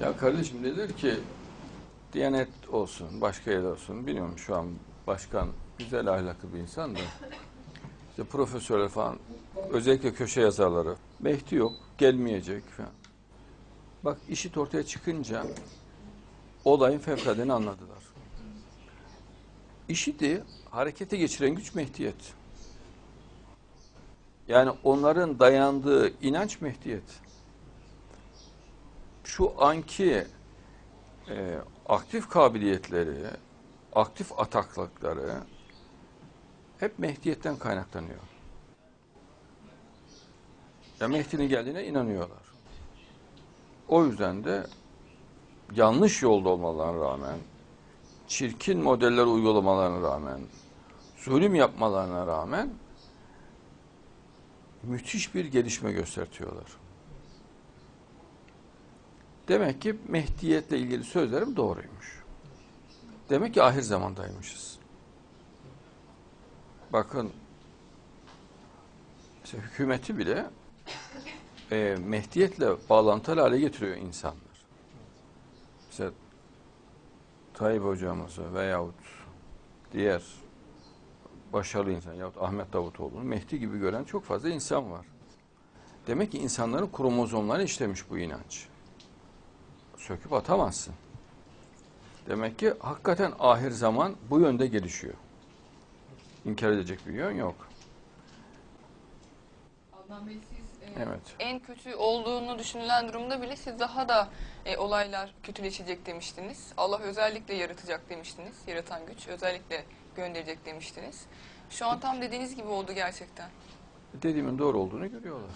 Ya kardeşim dediler ki Diyanet olsun, başka yer olsun. Bilmiyorum şu an başkan güzel ahlaklı bir insan da. İşte profesörler falan, özellikle köşe yazarları. Mehdi yok, gelmeyecek falan. Bak işit ortaya çıkınca olayın fevkaladeni anladılar. İşidi harekete geçiren güç Mehdiyet. Yani onların dayandığı inanç Mehdiyet. Şu anki e, aktif kabiliyetleri, aktif ataklıkları hep Mehdiyet'ten kaynaklanıyor. Ya Mehdi'nin geldiğine inanıyorlar. O yüzden de yanlış yolda olmalarına rağmen, çirkin modeller uygulamalarına rağmen, zulüm yapmalarına rağmen müthiş bir gelişme göstertiyorlar. Demek ki Mehdiyetle ilgili sözlerim doğruymuş. Demek ki ahir zamandaymışız. Bakın mesela hükümeti bile e, Mehdiyetle bağlantılı hale getiriyor insanlar. Mesela Tayyip hocamızı veyahut diğer başarılı insan yahut Ahmet Davutoğlu'nu Mehdi gibi gören çok fazla insan var. Demek ki insanların kromozomlarını işlemiş bu inanç. Söküp atamazsın. Demek ki hakikaten ahir zaman bu yönde gelişiyor. İnkar edecek bir yön yok. Adnan Bey siz e, Evet. en kötü olduğunu düşünülen durumda bile siz daha da e, olaylar kötüleşecek demiştiniz. Allah özellikle yaratacak demiştiniz. Yaratan güç özellikle gönderecek demiştiniz. Şu an tam dediğiniz gibi oldu gerçekten. Dediğimin doğru olduğunu görüyorlar.